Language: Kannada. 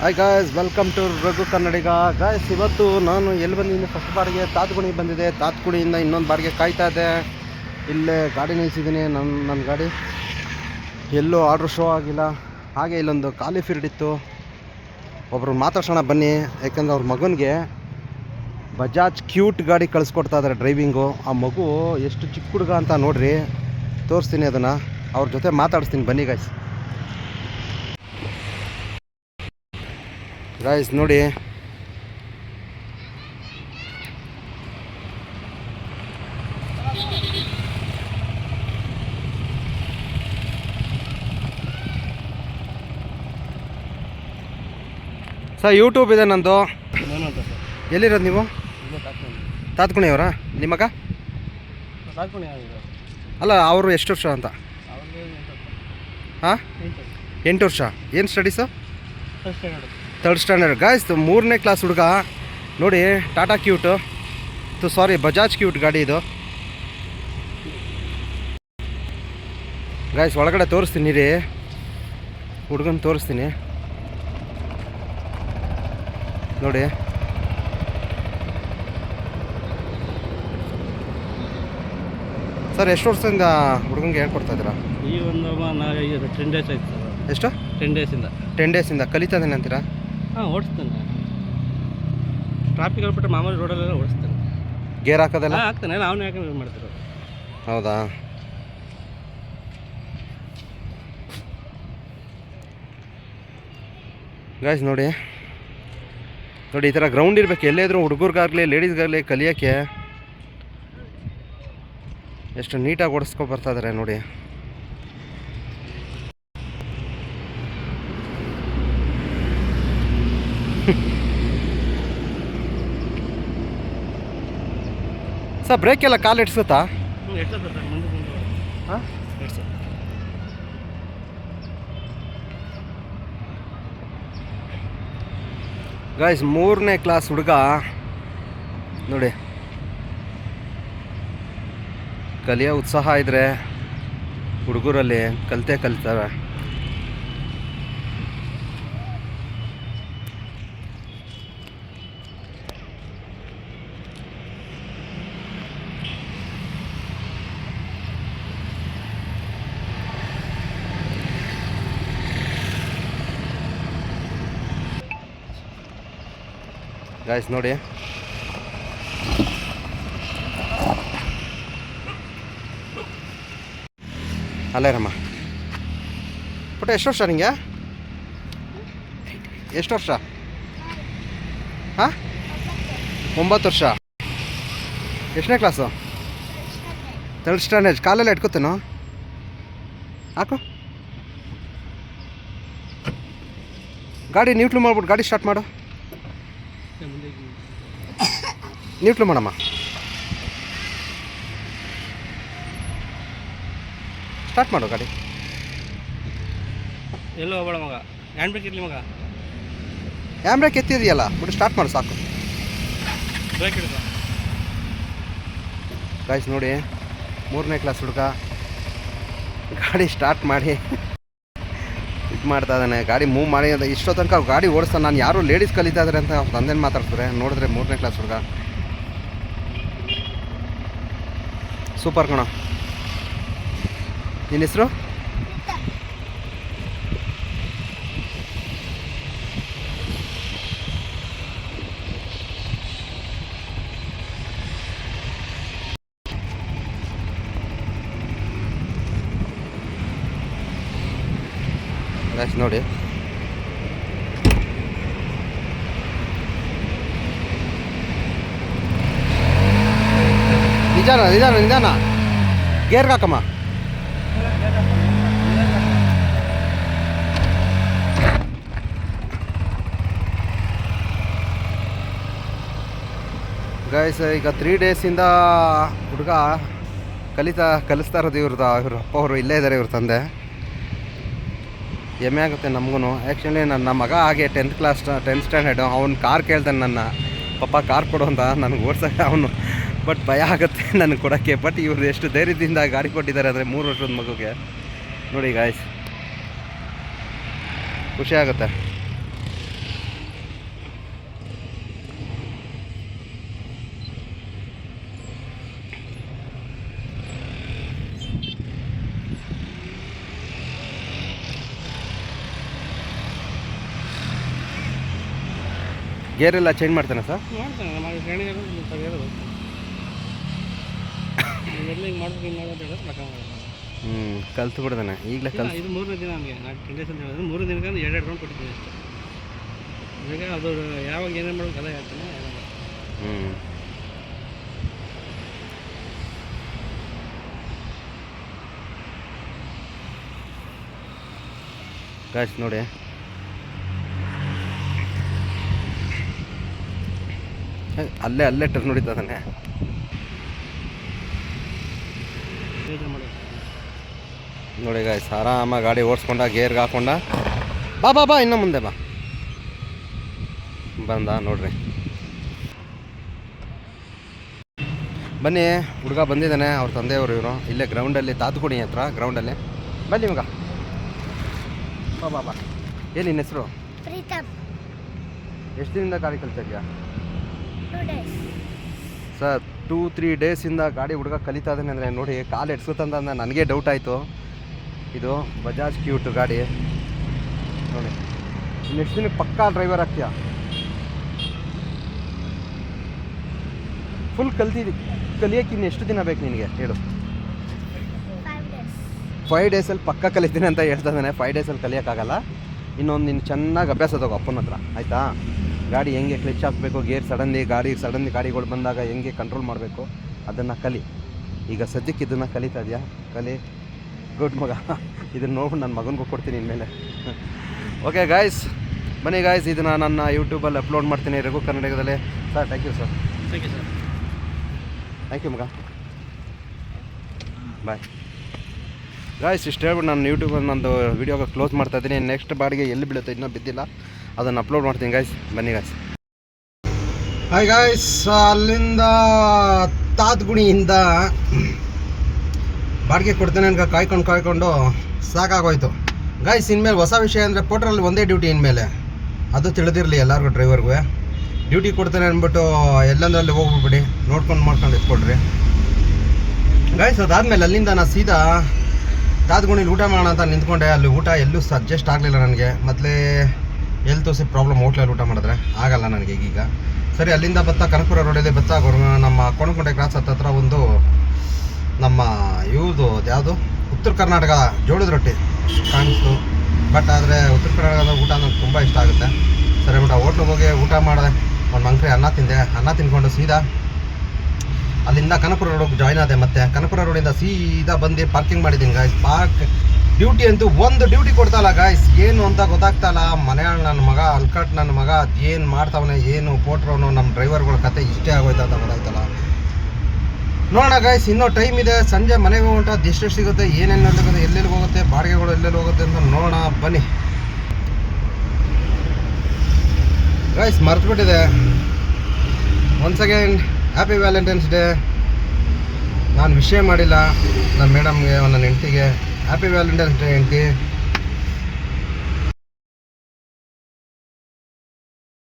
Hi guys welcome to Raghu Kannadiga guys ಇವತ್ತು ನಾನು ಎಲ್ಲಿ ಬಂದಿದ್ದೀನಿ ಫಸ್ಟ್ ಬಾರಿಗೆ ತಾತ್ಗುಣಿ ಬಂದಿದೆ ತಾತ್ಗುಣಿಯಿಂದ ಇನ್ನೊಂದು ಬಾರಿಗೆ ಕಾಯ್ತಾ ಇದೆ ಇಲ್ಲೇ ಗಾಡಿ ನಿಲ್ಸಿದ್ದೀನಿ ನನ್ನ ನನ್ನ ಗಾಡಿ. ಎಲ್ಲೂ ಆರ್ಡ್ರ್ ಶೋ ಆಗಿಲ್ಲ. ಹಾಗೆ ಇಲ್ಲೊಂದು ಖಾಲಿ ಫೀಲ್ಡ್ ಇತ್ತು. ಒಬ್ಬರು ಮಾತಾಡ್ಸೋಣ ಬನ್ನಿ. ಯಾಕೆಂದ್ರೆ ಅವ್ರ ಮಗನಿಗೆ ಬಜಾಜ್ ಕ್ಯೂಟ್ ಗಾಡಿ ಕಳಿಸ್ಕೊಡ್ತಾ ಇದ್ದಾರೆ ಡ್ರೈವಿಂಗು ಆ ಮಗು ಎಷ್ಟು ಚಿಕ್ಕ ಹುಡುಗ ಅಂತ ನೋಡ್ರಿ. ತೋರಿಸ್ತೀನಿ ಅದನ್ನು. ಅವ್ರ ಜೊತೆ ಮಾತಾಡಿಸ್ತೀನಿ. ಬನ್ನಿ ಗಾಯ್ಸ್ ಗಾಯ್ಸ್ ನೋಡಿ. ಸರ್ ಯೂಟ್ಯೂಬ್ ಇದೆ ನಂದು. ಎಲ್ಲಿರೋದು ನೀವು? ತಾತ್ಕುಣಿ ಅವರ? ನಿಮ್ಮ ಮಗ ಅಲ್ಲ ಅವರು ಎಷ್ಟು ವರ್ಷ ಅಂತ? ಹಾಂ? ಎಂಟು ವರ್ಷ. ಏನು ಸ್ಟಡೀಸು ತರ್ಡ್ ಸ್ಟ್ಯಾಂಡರ್ಡ್ ಗಾಯ್ಸ್ ಮೂರನೇ ಕ್ಲಾಸ್ ಹುಡುಗ. ನೋಡಿ ಟಾಟಾ ಕ್ಯೂಟು ತು ಸಾರಿ ಬಜಾಜ್ ಕ್ಯೂಟ್ ಗಾಡಿ ಇದು. ಗಾಯ್ಸ್ ಒಳಗಡೆ ತೋರಿಸ್ತೀನಿ ರೀ. ಹುಡುಗನ ತೋರಿಸ್ತೀನಿ. ನೋಡಿ. ಸರ್ ಎಷ್ಟು ವರ್ಷದಿಂದ ಹುಡುಗಂಗೆ ಹೇಳ್ಕೊಡ್ತಾ ಇದ್ದೀರಾ? ಈ ಒಂದು ಇದು ಟೆನ್ ಡೇಸ್ ಆಯ್ತು ಸರ್ ಎಷ್ಟು? ಟೆನ್ ಡೇಸಿಂದ ಟೆನ್ ಡೇಸಿಂದ ಕಲಿತಾ ಇದ್ದೀನಿ ಅಂತೀರಾ? ಹಾಂ ಓಡಿಸ್ತೇನೆ ಟ್ರಾಫಿಕ್ ಹೇಳ್ಬಿಟ್ಟು ಮಾಮೂಲಿ ರೋಡಲ್ಲೆಲ್ಲ ಓಡಿಸ್ತೇನೆ ಗೇರ್ ಹಾಕೋದೆಲ್ಲ? ಹಾಂ ನಾನು ಅವನು ಯಾಕೆ ಇದು ಮಾಡ್ತಿರೋ ಹೌದಾ? ಗಾಯ್ಸ್ ನೋಡಿ. ನೋಡಿ ಈ ಥರ ಗ್ರೌಂಡ್ ಇರಬೇಕು. ಎಲ್ಲೇ ಇದ್ರೂ ಹುಡುಗರಿಗಾಗಲಿ ಲೇಡೀಸ್ಗಾಗಲಿ ಕಲಿಯೋಕ್ಕೆ ಎಷ್ಟು ನೀಟಾಗಿ ಓಡಿಸ್ಕೊ ಬರ್ತಾ ಇದಾರೆ ನೋಡಿ. ಸರ್ ಬ್ರೇಕ್ ಎಲ್ಲ ಕಾಲು ಇಡ್ಸುತ್ತಾ ಹಾಂ? ಗಾಯ್ಸ್ ಮೂರನೇ ಕ್ಲಾಸ್ ಹುಡುಗ. ನೋಡಿ. ಕಲಿಯೋ ಉತ್ಸಾಹ ಇದ್ರೆ ಹುಡುಗರಲ್ಲಿ ಕಲಿತೆ ಕಲಿತವೆ ಗಾಯ್ಸ್ ನೋಡಿ. ಅಲ್ಲೇ ರಮ್ಮ. ಪುಟ್ಟ ಎಷ್ಟು ವರ್ಷ ನಿಂಗೆ? ಎಷ್ಟು ವರ್ಷ? ಹಾಂ? ಒಂಬತ್ತು ವರ್ಷ? ಎಷ್ಟನೇ ಕ್ಲಾಸು ತರ್ಡ್ ಸ್ಟ್ಯಾಂಡರ್ಡ್ ಕಾಲೆಲ್ಲ ಇಟ್ಕೋತೇನೋ ಹಾಕು. ಗಾಡಿ ನ್ಯೂಟ್ಲು ಮಾಡ್ಬಿಟ್ಟು ಗಾಡಿ ಸ್ಟಾರ್ಟ್ ಮಾಡು ಮುಂದೆ ನ್ಯೂಟ್ಲು ಮಾಡಮ್ಮ. ಸ್ಟಾರ್ಟ್ ಮಾಡು ಗಾಡಿ. ಎಲ್ಲೋ ಬೇಡ ಮಗ. ಹ್ಯಾಂಡ್ ಬ್ರೇಕ್ ಇರಲಿ ಮಗ. ಹ್ಯಾಂಡ್ ಬ್ರೇಕ್ ಎತ್ತಿದೆಯಲ್ಲ ಬಿಟ್ಟು ಸ್ಟಾರ್ಟ್ ಮಾಡು ಸಾಕು. ಬ್ರೇಕ್ ಇಡ ಗಾಯ್ಸ್ ನೋಡಿ ಮೂರನೇ ಕ್ಲಾಸ್ ಹುಡುಗ. ಗಾಡಿ ಸ್ಟಾರ್ಟ್ ಮಾಡಿ. ಇದು ಮಾಡ್ತಾ ಇದ್ದಾನೆ. ಗಾಡಿ ಮೂವ್ ಮಾಡಿ ಇಷ್ಟೋ ತನಕ ಗಾಡಿ ಓಡಿಸ್ತಾನೆ. ನಾನು ಯಾರು ಲೇಡೀಸ್ ಕಲಿತಾ ಇದ್ದಾರೆ ಅಂತ ಅವ್ರ ತಂದೆನ ಮಾತಾಡ್ತಾರೆ ನೋಡಿದ್ರೆ ಮೂರನೇ ಕ್ಲಾಸ್ ಹುಡುಗ. ಸೂಪರ್ ಕಣ. ನಿನ್ನ ಹೆಸರು? ನೋಡಿ. ನಿಜಾನ ನಿಧಾನ ನಿಧಾನ. ಗೇರ್ ಹಾಕಮ್ಮ. ಗಾಯ್ಸ್ ಈಗ ತ್ರೀ ಡೇಸಿಂದ ಹುಡುಗ ಕಲಿತಾ, ಕಲಿಸ್ತಾ ಇರೋದು ಇವ್ರದ್ದು ಇವ್ರ ಅಪ್ಪ ಅವರು ಇಲ್ಲೇ ಇದ್ದಾರೆ ಇವ್ರ ತಂದೆ. ಹೆಮ್ಮೆ ಆಗುತ್ತೆ ನಮಗೂ ಆ್ಯಕ್ಚುಲಿ ನನ್ನ ಮಗ ಹಾಗೆ ಟೆಂತ್ ಕ್ಲಾಸ್ ಟೆಂತ್ ಸ್ಟ್ಯಾಂಡರ್ಡು ಅವ್ನು ಕಾರ್ ಕೇಳ್ತಾನೆ ನನ್ನ. ಪಪ್ಪ ಕಾರ್ ಕೊಡು ಅಂತ. ನನಗೆ ಓಡ್ಸಕ್ಕೆ ಅವನು ಬಟ್ ಭಯ ಆಗುತ್ತೆ ನನಗೆ ಕೊಡೋಕ್ಕೆ. ಬಟ್ ಇವರು ಎಷ್ಟು ಧೈರ್ಯದಿಂದ ಗಾಡಿ ಕೊಟ್ಟಿದ್ದಾರೆ ಅಂದರೆ ಮೂರು ವರ್ಷದ ಮಗುಗೆ. ನೋಡಿ ಗಾಯ್ಸ್ ಖುಷಿ ಆಗುತ್ತೆ. ಗೇರೆಲ್ಲ ಚೇಂಜ್ ಮಾಡ್ತಾನೆ ಸರ್ ಎಲ್ಲ ಹಿಂಗೆ ಮಾಡ್ಬೇಕು ಹಿಂಗೆ ಮಾಡ್ಬೇಕು ಅಂತ ಹೇಳಿದ್ರೆ ತಗೊಂಡು ಹ್ಞೂ ಕಲ್ತು ಬಿಡ್ತಾನೆ. ಈಗಲೇ ಕಲ್ ಇದು ಮೂರನೇ ದಿನ ನಮಗೆ ನಾಲ್ಕು ಟೆನ್ ಡೇಸ್ ಅಂತ ಹೇಳಿದ್ರೆ ಮೂರು ದಿನಕ್ಕೆ ಎರಡು ಎರಡು ರೌಂಡ್ ಕೊಟ್ಟಿದ್ದೀನಿ ಅಷ್ಟೇ. ಈಗ ಅದು ಯಾವಾಗ ಏನೇನು ಮಾಡೋದು ಅದೇ ಹೇಳ್ತಾನೆ ಹ್ಞೂ ಗಾಯ್ಸ್ ನೋಡಿ. ಅಲ್ಲೇ ಅಲ್ಲೇ ಟರ್ನ್ ನೋಡಿದ್ದಾನೆ ಯೋಚನೆ ಮಾಡಿ ನೋಡಿ ಗಾಯ್ಸ್ ಆರಾಮಾಗಿ ಗಾಡಿ ಓಡಿಸ್ಕೊಂಡ ಗೇರ್ಗೆ ಹಾಕೊಂಡ. ಬಾ ಬಾ ಬಾ ಇನ್ನು ಮುಂದೆ ಬಾ. ಬಂದ ನೋಡ್ರಿ. ಬನ್ನಿ ಹುಡುಗ ಬಂದಿದ್ದಾನೆ ಅವ್ರ ತಂದೆಯವರು ಇವರು. ಇಲ್ಲೇ ಗ್ರೌಂಡಲ್ಲಿ ತಾತುಗುಡಿ ಹತ್ರ ಗ್ರೌಂಡಲ್ಲಿ ಬನ್ನಿ ಮಗ ಬಾ ಬಾ ಬಾ. ಏನು ನಿನ್ನ ಹೆಸರು? ಎಷ್ಟು ದಿನದಿಂದ ಗಾಡಿ ಕಲಿತಾ ಇದೆಯಾ ಸರ್ ಟೂ ತ್ರೀ ಡೇಸಿಂದ ಗಾಡಿ ಹುಡುಗ ಕಲಿತಾ ಇದ್ದಾನೆ ಅಂದರೆ ನೋಡಿ ಕಾಲು ಎಡ್ಸುತ್ತಂತ ನನಗೆ ಡೌಟ್ ಆಯಿತು. ಇದು ಬಜಾಜ್ ಕ್ಯೂಟ್ ಗಾಡಿ. ನೋಡಿ ನೆಕ್ಸ್ಟ್ ದಿನ ಪಕ್ಕಾ ಡ್ರೈವರ್ ಆಗ್ತೀಯಾ? ಫುಲ್ ಕಲ್ತಿದ್ದಿ ಕಲಿಯೋಕೆ ಇನ್ನು ಎಷ್ಟು ದಿನ ಬೇಕು ನಿನಗೆ? ಹೇಳು. ಫೈವ್ ಡೇಸ್ ಫೈವ್ ಡೇಸಲ್ಲಿ ಪಕ್ಕ ಕಲಿತೀನಿ ಅಂತ ಹೇಳ್ತಾ ಇದ್ದಾನೆ. ಫೈವ್ ಡೇಸಲ್ಲಿ ಕಲಿಯೋಕ್ಕಾಗಲ್ಲ. ಇನ್ನೊಂದು ನೀನು ಚೆನ್ನಾಗಿ ಅಭ್ಯಾಸ ತಗೋ ಅಪ್ಪನ ಹತ್ರ. ಆಯಿತಾ? ಗಾಡಿ ಹೆಂಗೆ ಕ್ಲಚ್ ಹಾಕಬೇಕು ಗೇರ್ ಸಡನ್ಲಿ ಗಾಡಿ ಸಡನ್ಲಿ ಗಾಡಿಗಳು ಬಂದಾಗ ಹೆಂಗೆ ಕಂಟ್ರೋಲ್ ಮಾಡಬೇಕು ಅದನ್ನು ಕಲಿ. ಈಗ ಸದ್ಯಕ್ಕೆ ಇದನ್ನು ಕಲಿತಾ ಇದೆಯಾ? ಕಲಿ. ಗುಡ್ ಮಗ. ಇದನ್ನು ನೋಡ್ಬಿಟ್ಟು ನನ್ನ ಮಗನಿಗೂ ಕೊಡ್ತೀನಿ ಇನ್ಮೇಲೆ. ಓಕೆ ಗಾಯ್ಸ್ ಬನ್ನಿ ಗಾಯ್ಸ್ ಇದನ್ನು ನನ್ನ ಯೂಟ್ಯೂಬಲ್ಲಿ ಅಪ್ಲೋಡ್ ಮಾಡ್ತೀನಿ ರಘು ಕರ್ನಾಟಕದಲ್ಲಿ sir thank you sir thank you sir thank you ಮಗ. ಬಾಯ್ ಗಾಯ್ಸ್ ಇಷ್ಟು ಹೇಳ್ಬಿಟ್ಟು ನಾನು ಯೂಟ್ಯೂಬಲ್ಲಿ ನಂದು ವೀಡಿಯೋಗೆ ಕ್ಲೋಸ್ ಮಾಡ್ತಾ ಇದ್ದೀನಿ. ನೆಕ್ಸ್ಟ್ ಬಾಡಿಗೆ ಎಲ್ಲಿ ಬೀಳುತ್ತೆ ಇನ್ನೂ ಬಿದ್ದಿಲ್ಲ. ಅದನ್ನು ಅಪ್ಲೋಡ್ ಮಾಡ್ತೀನಿ ಗಾಯ್ಸ್ ಬನ್ನಿ ಗಾಯ್ಸ್ ಹಾಯ್ ಗಾಯ್ಸ್ ಅಲ್ಲಿಂದ ತಾತ್ಗುಣಿಯಿಂದ ಬಾಡಿಗೆ ಕೊಡ್ತೇನೆ ಅನ್ಕ ಕಾಯ್ಕೊಂಡು ಕಾಯ್ಕೊಂಡು ಸಾಕಾಗೋಯ್ತು. ಗಾಯ್ಸ್ ಇನ್ಮೇಲೆ ಹೊಸ ವಿಷಯ ಅಂದರೆ ಪೋಟ್ರಲ್ಲಿ ಒಂದೇ ಡ್ಯೂಟಿ ಇನ್ಮೇಲೆ. ಅದು ತಿಳಿದಿರಲಿ ಎಲ್ಲರಿಗೂ ಡ್ರೈವರ್ಗೂ ಡ್ಯೂಟಿ ಕೊಡ್ತೇನೆ ಅಂದ್ಬಿಟ್ಟು ಎಲ್ಲಂದ್ರಲ್ಲಿ ಹೋಗ್ಬಿಡಿ ನೋಡ್ಕೊಂಡು ಮಾಡ್ಕೊಂಡು ಎತ್ಕೊಳ್ರಿ ಗಾಯ್ಸ್ ಅದಾದಮೇಲೆ ಅಲ್ಲಿಂದ ನಾನು ಸೀದಾ ತಾತ್ಗುಣಿಲಿ ಊಟ ಮಾಡೋಣ ಅಂತ ನಿಂತ್ಕೊಂಡೆ. ಅಲ್ಲಿ ಊಟ ಎಲ್ಲೂ ಸಜೆಸ್ಟ್ ಆಗಲಿಲ್ಲ ನನಗೆ. ಮೊದಲೇ ಎಲ್ಲಿ ತೋರಿಸಿ ಪ್ರಾಬ್ಲಮ್ ಹೋಟ್ಲಲ್ಲಿ ಊಟ ಮಾಡಿದ್ರೆ? ಆಗಲ್ಲ ನನಗೆ ಈಗೀಗ ಸರಿ, ಅಲ್ಲಿಂದ ಬತ್ತಾ ಕನಕಪುರ ರೋಡಲ್ಲಿ ಬತ್ತಾ ನಮ್ಮ ಕೋಣಕೊಂಡೆ ಕ್ರಾಸ್ ಹತ್ತತ್ರ ಒಂದು ನಮ್ಮ ಇವ್ದು ಯಾವುದು? ಉತ್ತರ ಕರ್ನಾಟಕ ಜೋಳದ ರೊಟ್ಟಿ ಕಾಣಿಸ್ತು. ಬಟ್ ಆದರೆ ಉತ್ತರ ಕರ್ನಾಟಕದ ಊಟ ನನಗೆ ತುಂಬ ಇಷ್ಟ ಆಗುತ್ತೆ. ಸರಿ ಬಿಟ್ಟು ಹೋಟ್ಲಿಗೆ ಹೋಗಿ ಊಟ ಮಾಡಿದೆ. ಒಂದು ಮಂಕ್ರಿ ಅನ್ನ ತಿಂದೆ. ಅನ್ನ ತಿನ್ಕೊಂಡು ಸೀದಾ ಅಲ್ಲಿಂದ ಕನಕಪುರ ರೋಡ್ ಜಾಯ್ನ್ ಆದೆ ಮತ್ತೆ. ಕನಕಪುರ ರೋಡಿಂದ ಸೀದಾ ಬಂದು ಪಾರ್ಕಿಂಗ್ ಮಾಡಿದ್ದೀನಿ ಗಾಯ್ಸ್ ಪಾರ್ಕ್ ಡ್ಯೂಟಿ ಅಂತೂ ಒಂದು ಡ್ಯೂಟಿ ಕೊಡ್ತಾಯಿಲ್ಲ ಗಾಯ್ಸ್ ಏನು ಅಂತ ಗೊತ್ತಾಗ್ತಾ ಮನೆಯಾಳ ನನ್ನ ಮಗ ಅಲ್ಕಟ್ ನನ್ನ ಮಗ ಏನು ಮಾಡ್ತಾವನೆ, ಏನು ಪೋಟ್ರವನು ನಮ್ಮ ಡ್ರೈವರ್ಗಳ ಕತೆ ಇಷ್ಟೇ ಆಗೋಯ್ತು ಅಂತ ಗೊತ್ತಾಯ್ತಲ್ಲ. ನೋಡೋಣ ಗಾಯ್ಸ್ ಇನ್ನೂ ಟೈಮ್ ಇದೆ. ಸಂಜೆ ಮನೆಗೆ ಹೋಗ್ಬಿಟ್ಟು ಎಷ್ಟು ಸಿಗುತ್ತೆ. ಏನೇನು ಸಿಗುತ್ತೆ ಎಲ್ಲೆಲ್ಲಿ ಹೋಗುತ್ತೆ, ಬಾಡಿಗೆಗಳು ಎಲ್ಲೆಲ್ಲಿ ಹೋಗುತ್ತೆ ಅಂತ ನೋಡೋಣ. ಬನ್ನಿ. Guys ಮರ್ತುಬಿಟ್ಟಿದೆ. Once again happy Valentine's day ನಾನು ವಿಷಯ ಮಾಡಿಲ್ಲ. ನಮ್ಮ ಮೇಡಮ್ಗೆ ನನ್ನ ಹೆಂಡ್ತಿಗೆ. ಹ್ಯಾಪಿ ವ್ಯಾಲೆಂಟೈನ್ಸ್ ಡೇ ಹೆಂಡ್ತಿ